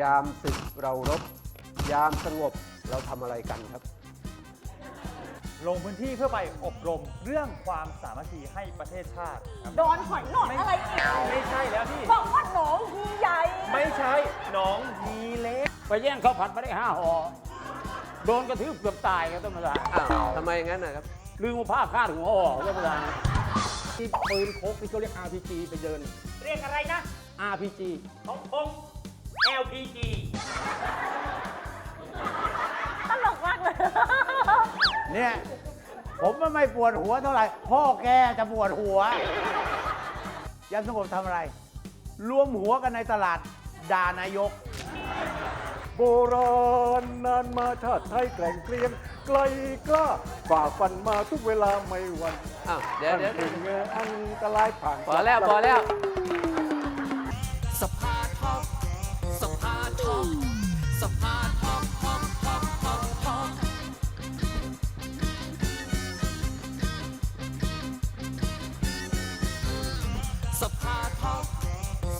ยามศึกเรารบ ยามสงบเราทำอะไรกันครับ ลงพื้นที่เพื่อไปอบรมเรื่องความสามัคคีให้ประเทศชาติครับโดนหอยหนอนอะไรอีกไม่ใช่แล้วพี่ บอกว่าหนองฮีใหญ่ ไม่ใช่หน้องฮีเล็ก ไปแย่งข้าวผัดมาได้ห้าห่อโดนกระทืบเกือบตายครับท่านประธานอ้าวทำไมงั้นนะครับ ลืมเอาผ้าคาดหัวห่อท่านประธานที่ปืนโคกที่เขาเรียก RPG ไปเดิน เรียกอะไรนะ RPG ของผม LPG ตลกมากเลย เนี่ย ผมมันไม่ปวดหัวเท่าไหร่ พ่อแกจะปวดหัว ยันสงบทำอะไร รวมหัวกันในตลาดด่านายก โบราณนานมาชาติไทยแกร่งเกรียงไกลกล้าฝ่าฟันมาทุกเวลาไม่หวันอ้าวเดี๋ยวเดี๋ยวถึงอันตรายผ่านพอแล้วพอแล้วส สภาทอกทอกทอกทอกทอกสภาทอก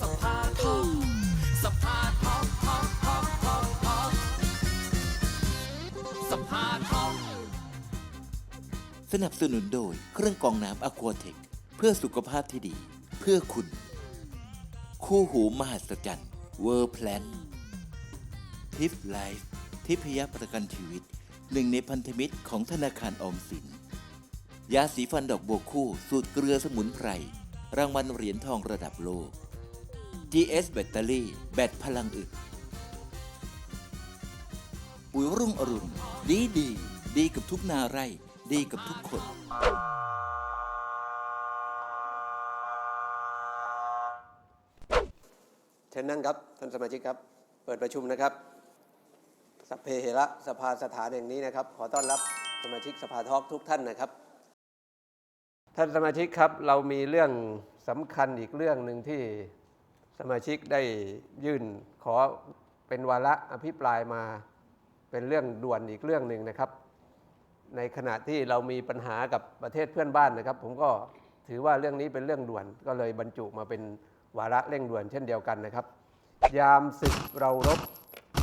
สภาทอกสภาทอกทอกทอกทอกทอกสภาทอกสนับสนุนโดยเครื่องกรองน้ำอควาเทคเพื่อสุขภาพที่ดี เพื่อคุณ คู่หูมหัศจรรย์เวอร์แพลน ทิฟไลฟ์ทิพยประกันชีวิต หนึ่งในพันธมิตรของธนาคารออมสิน ยาสีฟันดอกบัวคู่ สูตรเกลือสมุนไพร รางวัลเหรียญทองระดับโลก GS แบตเตอรี่ แบตพลังอึดปุ๋ยรุ่งอรุณ ดีดี ดีกับทุกนาไร่ ดีกับทุกคนเชิญนั่งครับ ท่านสมาชิกครับ เปิดประชุมนะครับ สเพเหระสภาสถานแห่งนี้นะครับ ขอต้อนรับสมาชิกสภาทอกทุกท่านนะครับ ท่านสมาชิกครับเรามีเรื่องสำคัญอีกเรื่องหนึ่งที่สมาชิกได้ยื่นขอเป็นวาระอภิปรายมาเป็นเรื่องด่วนอีกเรื่องหนึ่งนะครับ ในขณะที่เรามีปัญหากับประเทศเพื่อนบ้านนะครับ ผมก็ถือว่าเรื่องนี้เป็นเรื่องด่วน ก็เลยบรรจุมาเป็นวาระเร่งด่วนเช่นเดียวกันนะครับ ยามศึกเรารบ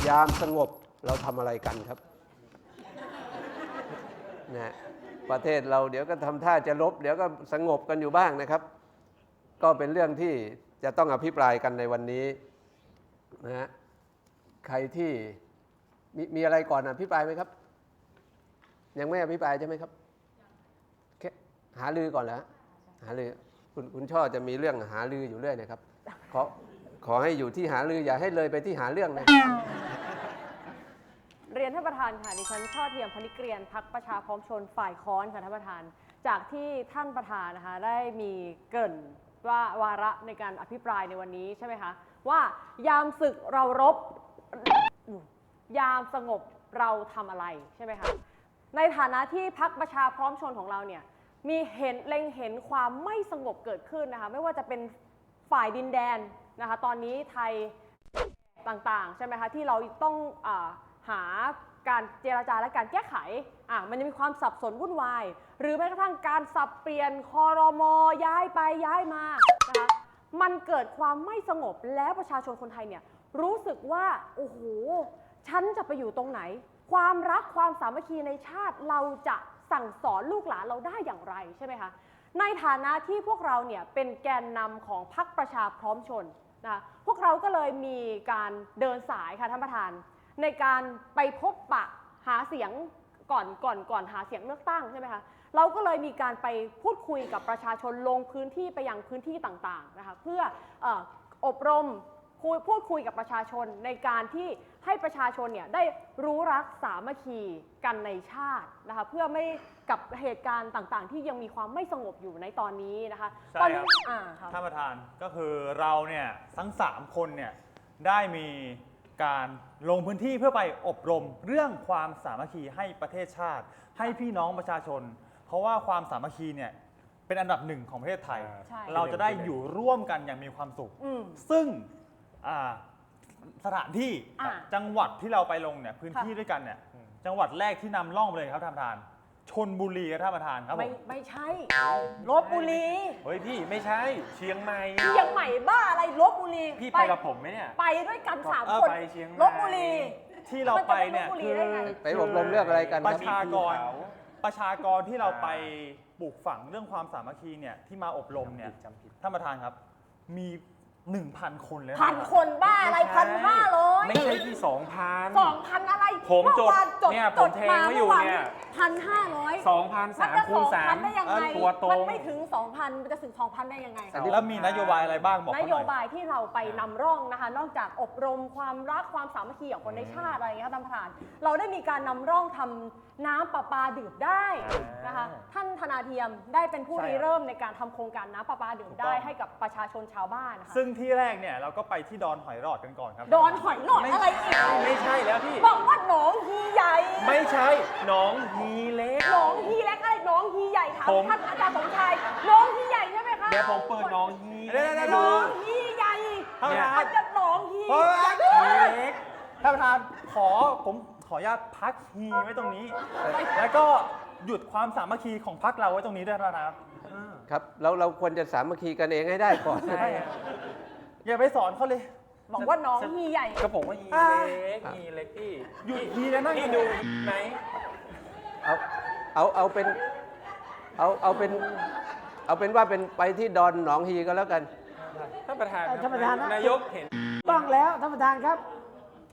ยามสงบ เราทำอะไรกันครับนะฮะประเทศเราเดี๋ยวก็ทำท่าจะลบ เดี๋ยวก็สงบกันอยู่บ้างนะครับ ก็เป็นเรื่องที่จะต้องอภิปรายกันในวันนี้นะฮะใครที่มีมีอะไรก่อนอภิปรายไหมครับ ยังไม่อภิปรายใช่ไหมครับแค่หาลือก่อนเหรอฮะหาลือคุณคุณช่อจะมีเรื่องหาลืออยู่เรื่อยนะครับ ขอขอให้อยู่ที่หาลืออย่าให้เลยไปที่หาเรื่องนะ เรียนท่านประธานค่ะดิฉันช่อเทียมพนิกเรียนพักประชาพร้อมชนฝ่ายค้อนค่ะท่านประธาน จากที่ท่านประธานนะคะได้มีเกริ่นว่าวาระในการอภิปรายในวันนี้ใช่ไหมคะว่ายามศึกเรารบ ยามสงบเราทำอะไรใช่ไหมคะในฐานะที่พักประชาพร้อมชนของเราเนี่ยมีเห็นเล็งเห็นความไม่สงบเกิดขึ้นนะคะไม่ว่าจะเป็นฝ่ายดินแดนนะคะตอนนี้ไทยต่างๆใช่ไหมคะที่เราต้องอ หาการเจรจาและการแก้ไขอะมันจะมีความสับสนวุ่นวาย หรือแม้กระทั่งการสับเปลี่ยนคอรมอย้ายไปย้ายมานะคะมันเกิดความไม่สงบแล้วประชาชนคนไทยเนี่ยรู้สึกว่าโอ้โหฉันจะไปอยู่ตรงไหน ความรักความสามัคคีในชาติเราจะสั่งสอนลูกหลานเราได้อย่างไรใช่ไหมคะในฐานะที่พวกเราเนี่ยเป็นแกนนำของพรรคประชาพร้อมชนนะคะพวกเราก็เลยมีการเดินสายค่ะท่านประธาน ในการไปพบปะหาเสียงก่อนก่อนก่อนหาเสียงเลือกตั้งใช่ไหมคะเราก็เลยมีการไปพูดคุยกับประชาชนลงพื้นที่ไปยังพื้นที่ต่างๆนะคะเพื่อเอออบรมคุยพูดคุยกับประชาชนในการที่ให้ประชาชนเนี่ยได้รู้รักสามัคคีกันในชาตินะคะเพื่อไม่กับเหตุการณ์ต่างๆ ที่ยังมีความไม่สงบอยู่ในตอนนี้นะคะใช่ตอนครันี้บอ่าครับท่านประธานก็คือเราเนี่ยทั้ง 3 คนเนี่ยได้มี การลงพื้นที่เพื่อไปอบรมเรื่องความสามัคคีให้ประเทศชาติ ให้พี่น้องประชาชน เพราะว่าความสามัคคีเนี่ยเป็นอันดับหนึ่งของประเทศไทย ใช่ เราจะได้อยู่ร่วมกันอย่างมีความสุข อืม ซึ่งอ่าสถานที่อ่าจังหวัดที่เราไปลงเนี่ยพื้นค่ะที่ด้วยกันเนี่ยจังหวัดแรกที่นำร่องไปเลยครับท่านประธาน ชนบุรีครับท่านประธานครับผไม่ไม่ใช่ลบบุรีเฮ้ยพี่ไม่ใช่เชียงใหม่เชียงใหม่บ้าอะไรลบบุรีพี่ไปกับผมไหมเนี่ย ไปด้วยกันสามคนไปเชียงลบบุรี ที่เราไปเนี่ยคือไปอบรมเลือกอะไรกันคปรับ ระชากร ประชากรที่เราไปปลูกฝังเรื่องความสามัคคีเนี่ยที่มาอบรมเนี่ยท่านประธานครับ มีหนึ่งพันคนเลยพันคนบ้าอะไรพันห้าร้อยไม่ใช่ที่สองพัน สองพันอะไรผมจดเนี่ยผมเทงไว้อยู่เนี่ย พันห้าร้อยสองพันสามได้ยังไงมันไม่ถึงสองพันมันจะถึง 2,000 ได้ยังไง แต่แล้วมีนโยบายอะไรบ้างบอกนโยบายที่เราไปนำร่องนะคะ นอกจากอบรมความรักความสามัคคีของคนในชาติอะไรอย่างเงี้ยค่ท่านประธาน เราได้มีการนำร่องทำน้ำประปาดื่มได้นะคะท่านธนาเทียมได้เป็นผู้ริเริ่มในการทำโครงการน้ำประปาดื่มได้ให้กับประชาชนชาวบ้านนะคะซึ่งที่แรกเนี่ยเราก็ไปที่ดอนหอยรอดกันก่อนครับดอนหอยหลอดอะไรอีก ไม่ใช่แล้วพี่ บอกว่าหนองฮีใหญ่ ไม่ใช่หนองฮีเล็กหนองฮีเล็กอะไรหนองฮีใหญ่ถามผม ท่านอาจารย์สมชายหนองฮีใหญ่ใช่ไหมคะเดี๋ยวผมเปิดหน้องฮีเดี๋ยวๆๆหนองฮีใหญ่ท่านประธาน อาจจะหนองฮีเฮ้ยใหญ่เล็กท่านประธานขอผมขออนุญาตพักฮีไว้ตรงนี้ แล้วก็หยุดความสามัคคีของพักเราไว้ตรงนี้ด้วยท่านประธานครับครับเราเราควรจะสามัคคีกันเองให้ได้ก่อนใช่ครับอย่าไปสอนเขาเลยบอกว่าหนองฮีใหญ่ ก็ผมว่าฮีเล็กฮีเล็กพี่หยุดฮีแล้วนั่งพี่ดูไหม เอาเอาเอาเป็นเอาเอาเป็นเอาเป็นว่าเป็นไปที่ดอนหนองฮีก็แล้วกัน ท่านประธานท่านประธานนะ นายกเห็น ต้องแล้วท่านประธานครับ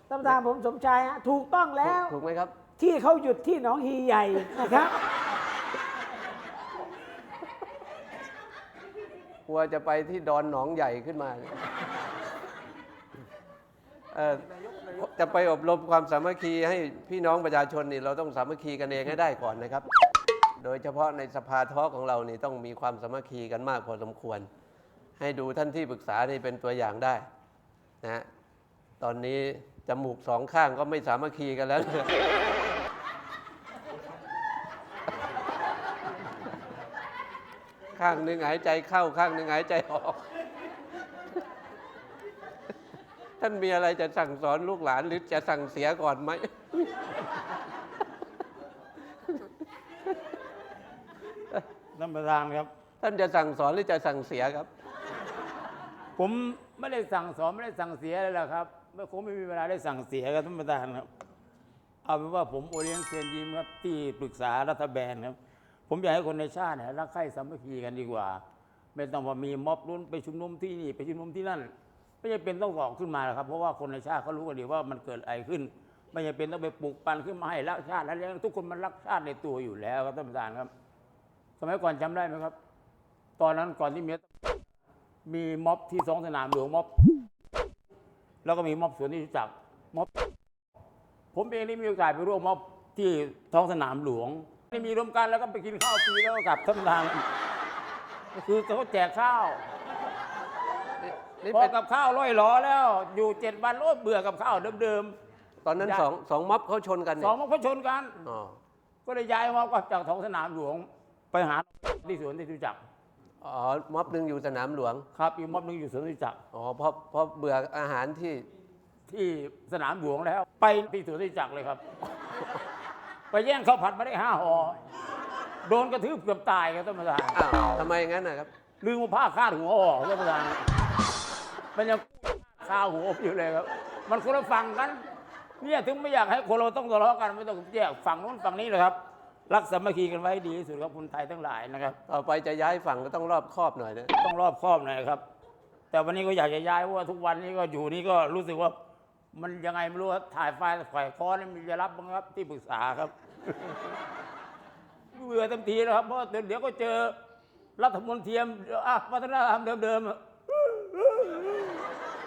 ท่านประธานผมสมชายฮะถูกต้องแล้ว ถูกไหมครับ ที่เขาหยุดที่หนองฮีใหญ่นะครับ กลัวจะไปที่ดอนหนองใหญ่ขึ้นมา เอ่อ จะไปอบรมความสามัคคีให้พี่น้องประชาชนนี่เราต้องสามัคคีกันเองให้ได้ก่อนนะครับ โดยเฉพาะในสภาทอของเรานี่ต้องมีความสามัคคีกันมากพอสมควร ให้ดูท่านที่ปรึกษานี่เป็นตัวอย่างได้นะฮะตอนนี้จมูกสองข้างก็ไม่สามัคคีกันแล้ว ข้างหนึ่งหายใจเข้าข้างหนึ่งหายใจออก ท่านมีอะไรจะสั่งสอนลูกหลานหรือจะสั่งเสียก่อนไหม ท่านประธานครับ ท่านจะสั่งสอนหรือจะสั่งเสียครับ ผมไม่ได้สั่งสอนไม่ได้สั่งเสียเลยหรอกครับไม่คงไม่มีเวลาได้สั่งเสียครับท่านประธานครับ เอาเป็นว่าผมโอเลี้ยงเชิญยิ้มครับ ที่ปรึกษารัฐบาลครับ ผมอยากให้คนในชาติเนี่ยรักใคร่สามัคคีกันดีกว่า ไม่ต้องว่ามีม็อบรุ่นไปชุมนุมที่นี่ไปชุมนุมที่นั่น ไม่จำเป็นต้องบอกขึ้นมาหรอกครับ เพราะว่าคนในชาติเขารู้กันดีว่ามันเกิดอะไรขึ้น ไม่จำเป็นต้องไปปลุกปั่นขึ้นมาให้รักชาติแล้วทุกคนมันรักชาติในตัวอยู่แล้วครับท่านประธานครับ สมัยก่อนจำได้ไหมครับ ตอนนั้นก่อนที่มีมีม็อบที่สองสนามหลวงม็อบ แล้วก็มีม็อบสวนที่รู้จักม็อบ ผมเองได้มีโอกาสไปร่วมม็อบที่ท้องสนามหลวงได้มีรวมกันแล้วก็ไปกินข้าวฟรีแล้วก็กลับท่านประธานก็คือเขาแจกข้าว นี่พอเป็นกับข้าวร้อยหลอแล้ว อยู่เจ็ดวันโอ้ยเบื่อกับข้าวเดิมตอนนั้นสองสองม็อบเขาชนกันๆเนี่สยองม็อบเขาชนกัน อ๋อก็เลยย้ายม็อบกลับจากท้องสนามหลวงไปหาที่สวนที่รู้จักอ๋อม็อบหนึ่งอยู่สนามหลวงครับอีกม็อบหนึงอยู่สวนที่รู้จักอ๋อเพราะเพราะเบื่ออาหารที่ ที่สนามหลวงแล้ว ไปที่สวนที่จักรเลยครับ ไปแย่งข้าวผัดมาได้ห้าห่อโดนกระทืบเกือบตายครับท่านประธานอ้าวทำไมงั้นนะครับลืมเอาผ้าคาดหัวออกท่านประธาน มันยังคาหัวอยู่เลยครับ มันคนละฝั่งกัน เนี่ยถึงไม่อยากให้คนเราต้องทะเลาะกันไม่ต้องแยกฝั่งนู้นฝั่งนี้เลยครับ รักสามัคคีกันไว้ให้ดีที่สุดครับคนไทยทั้งหลายนะครับ ต่อไปจะย้ายฝั่งก็ต้องรอบคอบหน่อยนะต้องรอบคอบหน่อยครับ แต่วันนี้ก็อยากจะย้ายเพราะว่าทุกวันนี้ก็อยู่นี่ก็รู้สึกว่า มันยังไงไม่รู้ครับถ่ายไฟล์ฝ่ายคอนี่มันจะรับบ้างครับที่ปรึกษาครับเบื่อเต็มทีแล้วครับเพราะเดี๋ยวก็เจอรัฐมนตรีอะวัฒนธรรมเดิมๆ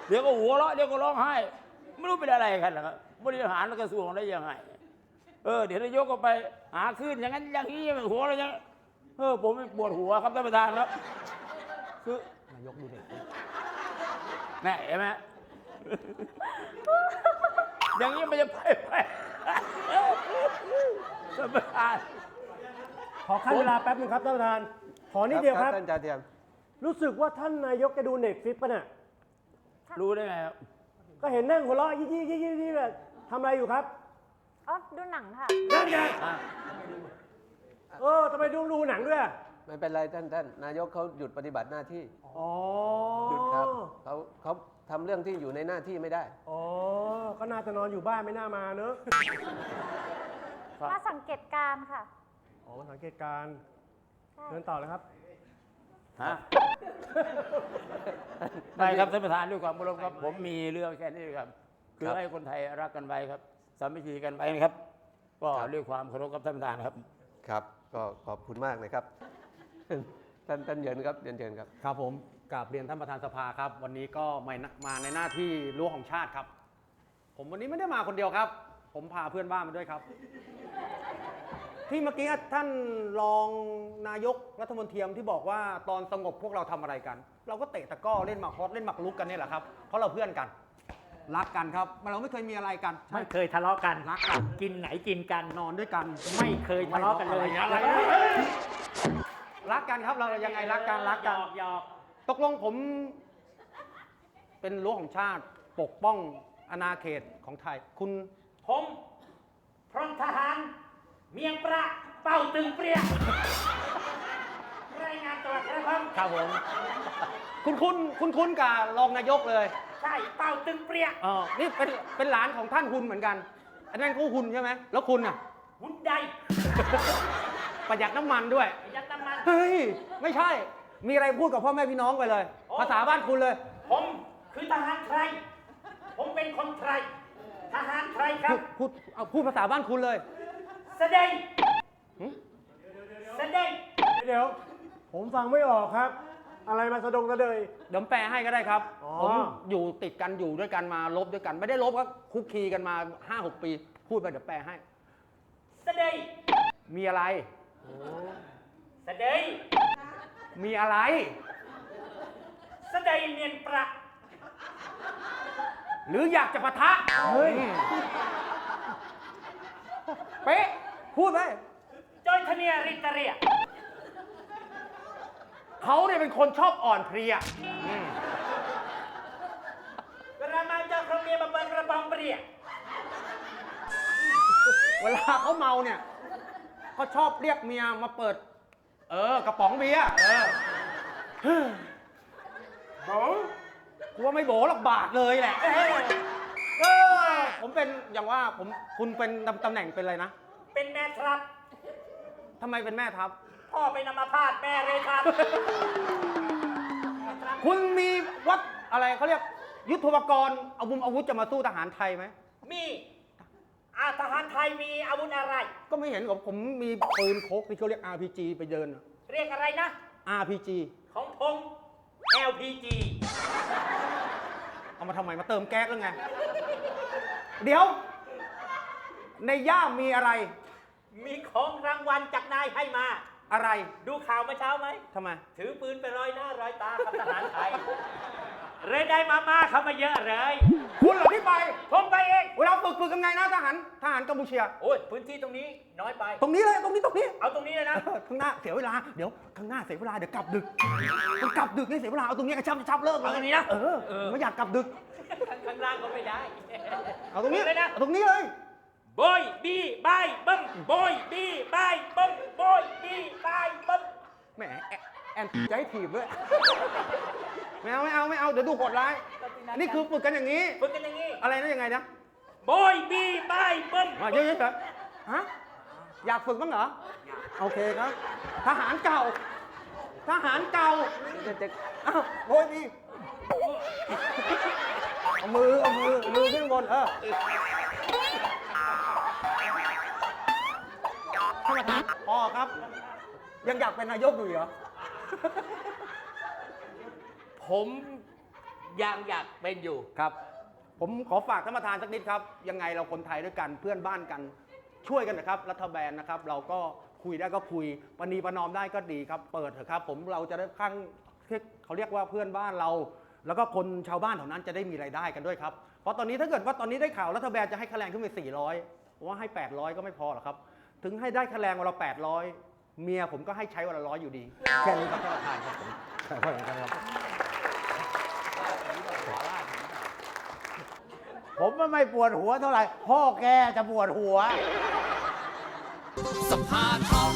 เดี๋ยวก็หัวเราะเดี๋ยวก็ร้องไห้ ไม่รู้เป็นอะไรกันนะครับบริหารกระทรวงได้ยังไง เออ เดี๋ยวนายกก็ไปหาขึ้นอย่างนั้นอย่างนี้หัวเรายังเออผมปวดหัวครับท่านประธานครับคือนายกดูเด็กแน่เห็นไหมอย่างนี้มันจะไปไปท่านประธานขอขั้นเวลาแป๊บหนึงครับท่านประธาน ขอนิดเดียวครับท่านจ่าเทียมรู้สึกว่าท่านนายกจะดูเน็ตฟลิปป่ะน่ะ รู้ได้ไงครับก็เห็นนั่งหัวเราะยี่ยี่ยี่ยี่ยี่แบบทำอะไรอยู่ครับอ๋อดูหนังค่ะนั่นไงอะเออทำไมดูดูหนังด้วยไม่เป็นไรท่านท่านนายกเขาหยุดปฏิบัติหน้าที่อ๋อหยุดครับเขาเขาทำเรื่องที่อยู่ในหน้าที่ไม่ได้ อ๋อก็น่าจะนอนอยู่บ้านไม่น่ามาเนอะมาสังเกตการณ์ค่ะอ๋อมาสังเกตการณ์เดินต่อเลยครับ ฮะได้ครับท่านประธานด้วยความเคารพครับ ผมมีเรื่องแค่นี้ครับ คือครับให้คนไทยรักกันไว้ครับ สามัคคีกันไว้นะครับ ก็ครับด้วยความเคารพครับท่านประธานครับ ครับ ก็ขอบคุณมากนะครับ ท่านท่านเหยินครับเรียนเชิญครับ ครับผมกราบเรียนท่านประธานสภาครับ วันนี้ก็มามาในหน้าที่รั้วของชาติครับ ผมวันนี้ไม่ได้มาคนเดียวครับ ผมพาเพื่อนบ้านมาด้วยครับ ที่เมื่อกี้ท่านรองนายกรัฐมนตรีที่บอกว่าตอนสงบพวกเราทำอะไรกัน เราก็เตะตะกร้อเล่นหมากฮอตเล่นหมากรุกกันนี่แหละครับเพราะเราเพื่อนกัน รักกันครับเราไม่เคยมีอะไรกัน ไม่เคยทะเลาะกันรักกัน กินไหนกินกัน นอนด้วยกัน ไม่เคยทะเลาะกันเลยอะไรอะไรรักกันครับเรายังไงรักกันรักกันหยอกตกลงผม เป็นรั้วของชาติปกป้องอาณาเขตของไทย คุณผมพร้อมทหาร เมียงประเป้าตึงเปรี้ยรายงานตัวครับผมครับผมคุณคุณคุณคุณกับรองนายกเลยใช่เป้าตึงเปรี้ยเออนี่เป็นเป็นหลานของท่านคุณเหมือนกัน อันนั้นก็คุณใช่ไหมแล้วคุณอะหุ่นใดประหยัดน้ำมันด้วยยัดน้ำมันเฮ้ยไม่ใช่ มีอะไรพูดกับพ่อแม่พี่น้องไปเลยโอ้ภาษาบ้านคุณเลย ผมคือทหารไทยผมเป็นคนไทยทหารไทยครับพูดพูดเอาพูดภาษาบ้านคุณเลย แสดงหึแสดงเดี๋ยว ผมฟังไม่ออกครับ อะไรมาสะดงสะเดย เดี๋ยวแปลให้ก็ได้ครับ อ๋อ ผมอยู่ติดกันอยู่ด้วยกันมาลบด้วยกัน ไม่ได้ลบก็คุกคีกันมา5-6ปี พูดไปเดี๋ยวแปลให้ แสดงมีอะไร แสดงมีอะไรแสดงเมียนประหรืออยากจะปะทะเฮ้ยเป๊ะ พูดไปจอยทเนียริตาเรียเขาเนี่ยเป็นคนชอบอ่อนเพลียกระมาเจ้าครองเมียบังเบิงกระบองเปรียเวลาเขาเมาเนี่ยเขาชอบเรียกเมียมาเปิด เออกระป๋องเบียร์เออโบกูว่าไม่โบหรอกบาทเลยแหละเออผมเป็นอย่างว่าผมคุณเป็นตำตำแหน่งเป็นอะไรนะเป็นแม่ ครับ ทำไมเป็นแม่ทัพ พ่อเป็นอัมาพาตแม่เลยครับ คุณมีวัดอะไรเขาเรียก ยุทโธปกรณ์อาวุธอาวุธจะมาสู้ทหารไทยไหม มีอาทหารไทยมีอาวุธอะไร ก็ไม่เห็นกับผมมีปืนโคกที่เขาเรียก RPG ไปเดินเรียกอะไรนะ RPG ของผม LPG เอามาทำไมมาเติมแก๊สแล้วไง เดี๋ยว ในย่ามมีอะไร มีของรางวัลจากนายให้มา อะไรดูข่าวเมื่อเช้าไหม ทำไม ถือปืนไปรอยหน้ารอยตากับทหารไทย เลยได้มาม่าเข้ามาเยอะเลย คุณเหรอที่ไป ผมไปเอง เวลาฝึกฝึกยังไงนะทหารทหารกัมพูเชีย โอ้ยพื้นที่ตรงนี้น้อยไป ตรงนี้เลยตรงนี้ตรงนี้เอาตรงนี้เลยนะ เออข้างหน้าเสียเวลา เดี๋ยวข้างหน้าเสียเวลาเดี๋ยวกลับดึกมันกลับดึกนี่เสียเวลาเอาตรงนี้กระชับกระชับเลิกเลยเอาตรงนี้นะเออไม่อยากกลับดึก ข้างล่างก็ไม่ได้ เอาตรงนี้เลยนะ เอาตรงนี้เลย บอยบีบายบึ้มบอยบีบายบึ้มบอยบีบายบึ้มแหมแอนแอนใจถีบด้วยไม่เอาไม่เอาไม่เอาเดี๋ยวดูโหดร้าย นี่คือฝึกกันอย่างนี้ ฝึกกันอย่างนี้อะไรนะยังไงนะบอยบีบายบึ้มมาเยอะๆเหรอฮะอยากฝึกบ้างเหรอโอเคครับ ทหารเก่า ทหารเก่าอ้าวโอ้ยนี่เอามือเอามือมือขึ้นบนเออ พอครับ ยังอยากเป็นนายกอยู่เหรอ ผมยังอยากเป็นอยู่ ครับ ผมขอฝากท่านประธานสักนิดครับ ยังไงเราคนไทยด้วยกันเพื่อนบ้านกัน ช่วยกันนะครับ รัฐบาลนะครับ เราก็คุยได้ก็คุยปณีประนอมได้ก็ดีครับ เปิดเถอะครับ ผมเราจะได้ข้างเขาเรียกว่าเพื่อนบ้านเรา แล้วก็คนชาวบ้านแถวนั้นจะได้มีรายได้กันด้วยครับเพราะตอนนี้ถ้าเกิดว่าตอนนี้ได้ข่าวรัฐบาลจะให้ค่าแรงขึ้นไป400ผมว่าให้ 800 ก็ไม่พอหรอกครับ ถึงให้ได้ค่าแรงวันละ800เมียผมก็ให้ใช้วันละร้อยอยู่ดี แค่นี้ครับท่านประธานครับผมขอบคุณครับ ผมมันไม่ปวดหัวเท่าไหร่ พ่อแกจะปวดหัว สภาทอง